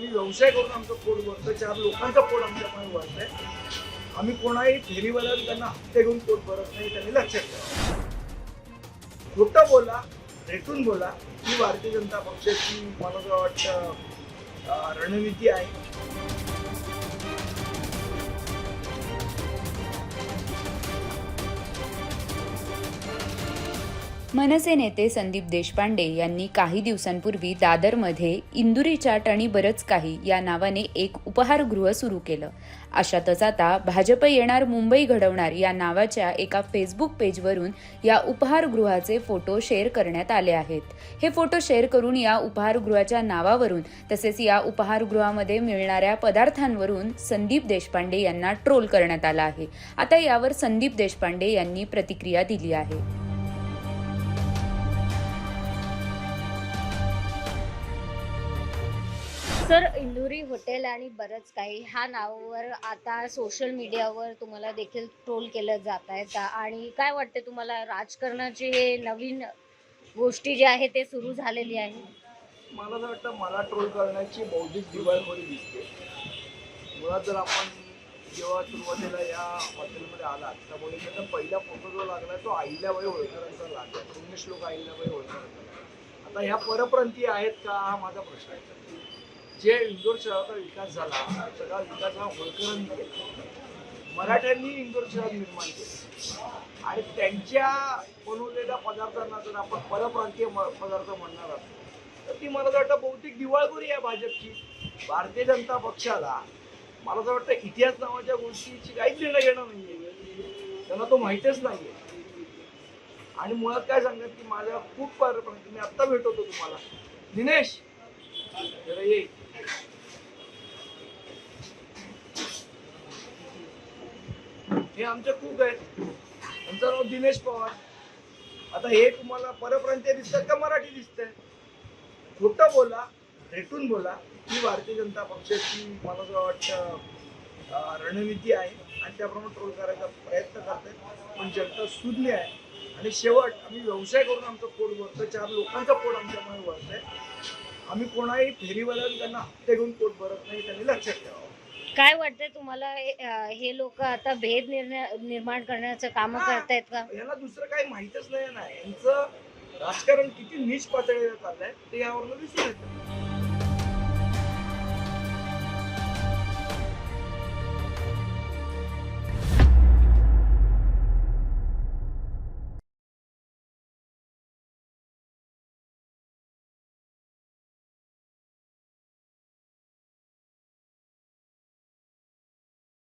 आम्ही व्यवसाय करून आमचं पोट भरतं चार लोकांचं पोट आमच्यामुळे भरतंय. आम्ही कोणाही फेरीवाल्याला त्यांना हप्ते घेऊन पोट भरत नाही त्यांनी लक्षात ठेवा. खोटं बोला रेटून बोला ही भारतीय जनता पक्षाची मला असं वाटतं रणनीती आहे. मनसे नेते संदीप देशपांडे यांनी काही दिवसांपूर्वी दादरमध्ये इंदुरी चाट आणि बरंच काही या नावाने एक उपहारगृह सुरू केलं. अशातच आता भाजप येणार मुंबई घडवणार या नावाच्या एका फेसबुक पेजवरून या उपहारगृहाचे फोटो शेअर करण्यात आले आहेत. हे फोटो शेअर करून या उपहारगृहाच्या नावावरून तसेच या उपहारगृहामध्ये मिळणाऱ्या पदार्थांवरून संदीप देशपांडे यांना ट्रोल करण्यात आला आहे. आता यावर संदीप देशपांडे यांनी प्रतिक्रिया दिली आहे. सर इंदुरी हॉटेल आणि बरंच काही. ह्या नावावर आता सोशल मीडियावर तुम्हाला देखील ट्रोल केलं जात आहे. का आणि काय वाटते तुम्हाला? राजकारणाची हे नवीन गोष्टी जे आहे ते सुरू झालेली आहे? मला असं वाटतं मला ट्रोल करण्याची बौद्धिक दिवाळखोरी दिसते. मुळात जर आपण जेव्हा सुरुवातीला या हॉटेलमध्ये आलात तर बघितलं पहिला फोटो जो लागला तो अहिल्याबाई होळकरांचा लागला. पुण्यश्लोक अहिल्याबाई होळकरांचा आता ह्या परप्रांतीय आहेत का? हा माझा प्रश्न आहे. जे इंदोर शहराचा विकास झाला सगळा विकास हा होळकरांनी केला. मराठ्यांनी इंदोर शहर निर्माण केलं. आणि त्यांच्या बनवलेल्या पदार्थांना जर आपण परप्रांतीय म- पदार्थ म्हणणार असतो तर ती मला असं वाटतं बहुतेक दिवाळखोरी आहे भाजपची. भारतीय जनता पक्षाला मला असं वाटतं इतिहास नावाच्या गोष्टीची काहीच घेणं घेणं नाहीये. त्यांना तो माहितीच नाहीये. आणि मुळात काय सांगत की माझ्या खूप परप्रांती मी आत्ता भेटवतो तुम्हाला. दिनेश जरा ये हे आमचे कुक आहेत. आमचं नाव दिनेश पवार. आता हे तुम्हाला परप्रांतीय दिसतात का मराठी दिसतंय? खोटं बोला रेटून बोला. ही भारतीय जनता पक्षाची मला असं वाटतं रणनीती आहे आणि त्याप्रमाणे ट्रोल करायचा प्रयत्न करतात पण जनता सुज्ञ आहे. आणि शेवट आम्ही व्यवसाय करून आमचं पोट भरतो चार लोकांचं पोट आमच्यामुळे भरतंय. आम्ही कोणाही फेरीवाल्याला त्यांना हप्ते घेऊन पोट भरत नाही त्यांनी लक्षात ठेवावं. काय वाटतंय तुम्हाला हे- हे लोक आता भेद निर्णय निर्माण करण्याचं काम करतायत का? यांना दुसरं काही माहीतच नाही ना. यांचं राजकारण किती नीच पातळीवर चाललंय ते यावरून दिसून येतं.